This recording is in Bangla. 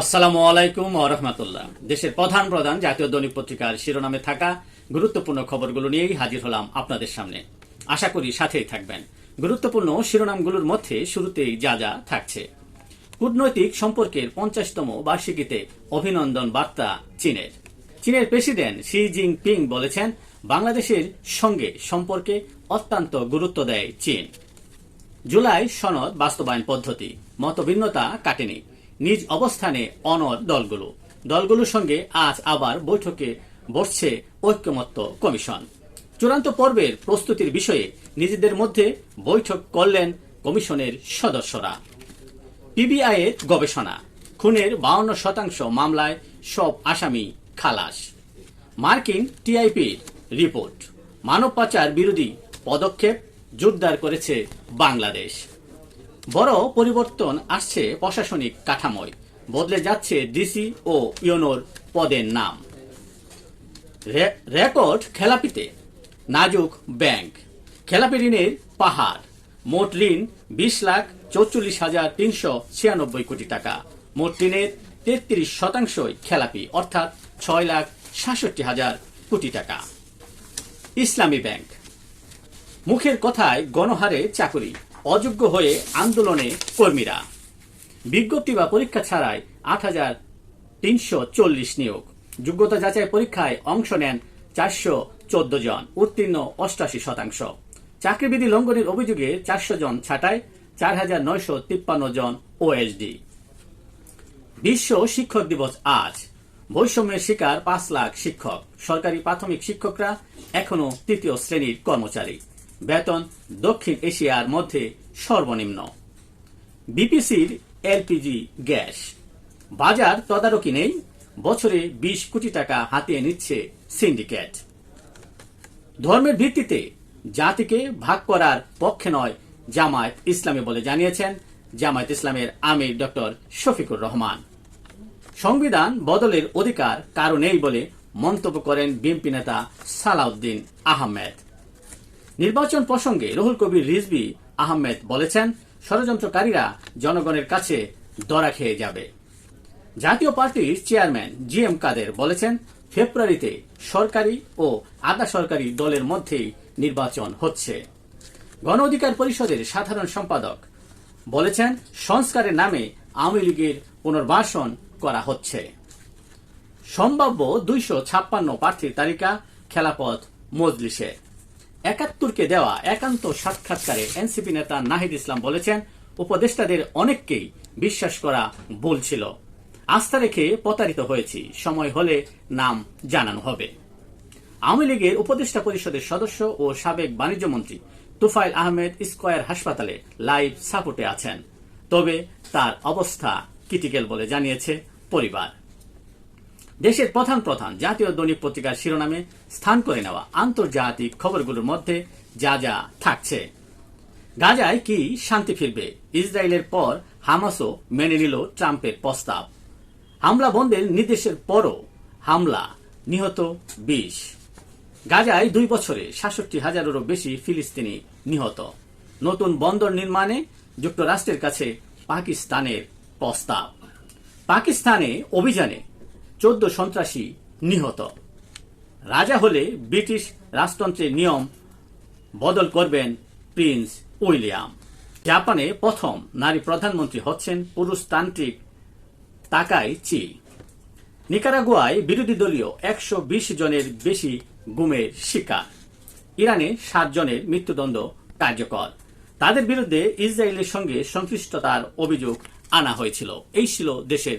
আসসালামু আলাইকুম ও রহমতুল্লাহ। দেশের প্রধান প্রধান জাতীয় দৈনিক পত্রিকার শিরোনামে থাকা গুরুত্বপূর্ণ খবরগুলো নিয়েই হাজির হলাম আপনাদের সামনে। আশা করি সাথেই থাকবেন। গুরুত্বপূর্ণ শিরোনামগুলোর মধ্যে শুরুতেই যা যা থাকছে। কূটনৈতিক সম্পর্কের পঞ্চাশতম বার্ষিকীতে অভিনন্দন বার্তা চীনের। চীনের প্রেসিডেন্ট শি জিনপিং বলেছেন, বাংলাদেশের সঙ্গে সম্পর্কে অত্যন্ত গুরুত্ব দেয় চীন। জুলাই সনদ বাস্তবায়ন পদ্ধতি, মতভিন্নতা কাটেনি। নিজ অবস্থানে অনর দলগুলো। দলগুলোর সঙ্গে আজ আবার বৈঠকে বসছে ঐক্যমত্য কমিশন। চূড়ান্ত পর্বের প্রস্তুতির বিষয়ে নিজেদের মধ্যে বৈঠক করলেন কমিশনের সদস্যরা। পিবিআই এর গবেষণা, খুনের বাউন্ন শতাংশ মামলায় সব আসামি খালাস। মার্কিন টিআইপির রিপোর্ট, মানব পাচার বিরোধী পদক্ষেপ জোরদার করেছে বাংলাদেশ। বড় পরিবর্তন আসছে প্রশাসনিক কাঠামোয়। বদলে যাচ্ছে ডিসি ও ইউনোর পদের নাম। রেকর্ড খেলাপিতে। নাজুক ব্যাংক। খেলাপি ঋণের পাহাড়। মোট ঋণ বিশ লাখ চৌচল্লিশ হাজার তিনশো ছিয়ানব্বই কোটি টাকা। মোট ঋণের তেত্রিশ শতাংশই খেলাপি, অর্থাৎ ছয় লাখ সাতষট্টি হাজার কোটি টাকা। ইসলামী ব্যাংক। মুখের কথায় গণহারে চাকরি। অযোগ্য হয়ে আন্দোলনে কর্মীরা। বিজ্ঞপ্তি বা পরীক্ষা ছাড়াই আট হাজার তিনশো চল্লিশ নিয়োগ। যোগ্যতা যাচাই পরীক্ষায় অংশ নেন চারশো চোদ্দ জন, উত্তীর্ণ অষ্টাশি শতাংশ। চাকরিবিধি লঙ্ঘনের অভিযোগে চারশো জন ছাঁটাই, চার হাজার নয়শো তিপ্পান্ন জন ওএসডি। বিশ্ব শিক্ষক দিবস আজ। বৈষম্যের শিকার পাঁচ লাখ শিক্ষক। সরকারি প্রাথমিক শিক্ষকরা এখনও তৃতীয় শ্রেণির কর্মচারী। বেতন দক্ষিণ এশিয়ার মধ্যে সর্বনিম্ন। বিপিসির এলপিজি গ্যাস। বাজার তদারকি নেই, বছরে বিশ কোটি টাকা হাতিয়ে নিচ্ছে সিন্ডিকেট। ধর্মের ভিত্তিতে জাতিকে ভাগ করার পক্ষে নয়, জামায়াত ইসলামী বলে জানিয়েছেন জামায়াত ইসলামের আমির ডক্টর শফিকুর রহমান। সংবিধান বদলের অধিকার কারও নেই বলে মন্তব্য করেন বিএনপি নেতা সালাউদ্দিন আহমেদ। নির্বাচন প্রসঙ্গে রুহুল কবির রিজবি আহমেদ বলেছেন, ষড়যন্ত্রকারীরা জনগণের কাছে দরা খেয়ে যাবে। জাতীয় পার্টির চেয়ারম্যান জি এম কাদের বলেছেন, ফেব্রুয়ারিতে সরকারি ও আধা সরকারি দলের মধ্যেই নির্বাচন হচ্ছে। গণ অধিকার পরিষদের সাধারণ সম্পাদক বলেছেন, সংস্কারের নামে আওয়ামী লীগের পুনর্বাসন করা হচ্ছে। সম্ভাব্য দুইশো ছাপ্পান্ন প্রার্থীর তালিকা, খেলাপথ, মজলিসে। একাত্তরকে দেওয়া একান্ত সাক্ষাৎকারে এনসিপি নেতা নাহিদ ইসলাম বলেছেন, উপদেষ্টাদের অনেককেই বিশ্বাস করা ভুল ছিল। আস্থা রেখে প্রতারিত হয়েছি। সময় হলে নাম জানানো হবে। আওয়ামী লীগের উপদেষ্টা পরিষদের সদস্য ও সাবেক বাণিজ্য মন্ত্রী তুফাইল আহমেদ স্কয়ার হাসপাতালে লাইভ সাপোর্টে আছেন। তবে তার অবস্থা ক্রিটিক্যাল বলে জানিয়েছে পরিবার। দেশের প্রধান প্রধান জাতীয় দৈনিক পত্রিকার শিরোনামে স্থান করে নেওয়া আন্তর্জাতিক খবরগুলোর মধ্যে যা যা থাকছে। গাজায় কি শান্তি ফিরবে? ইসরায়েলের পর হামাসও মেনে নিল ট্রাম্পের প্রস্তাব। হামলা বন্ধের নির্দেশের পরও হামলা নিহত বিশ। গাজায় দুই বছরে সাতষট্টি হাজারেরও বেশি ফিলিস্তিনি নিহত। নতুন বন্দর নির্মাণে যুক্তরাষ্ট্রের কাছে পাকিস্তানের প্রস্তাব। পাকিস্তানে অভিযানে চোদ্দ সন্ত্রাসী নিহত। রাজা হলে ব্রিটিশ রাজতন্ত্রের নিয়ম বদল করবেন প্রিন্স উইলিয়াম। জাপানে প্রথম নারী প্রধানমন্ত্রী হচ্ছেন পুরুষতান্ত্রিক তাকাই চি। নিকারাগুয়ায় বিরোধী দলীয় একশো বিশ জনের বেশি গুমের শিকার। ইরানে সাত জনের মৃত্যুদণ্ড কার্যকর। তাদের বিরুদ্ধে ইসরায়েলের সঙ্গে সংশ্লিষ্টতার অভিযোগ আনা হয়েছিল। এই ছিল দেশের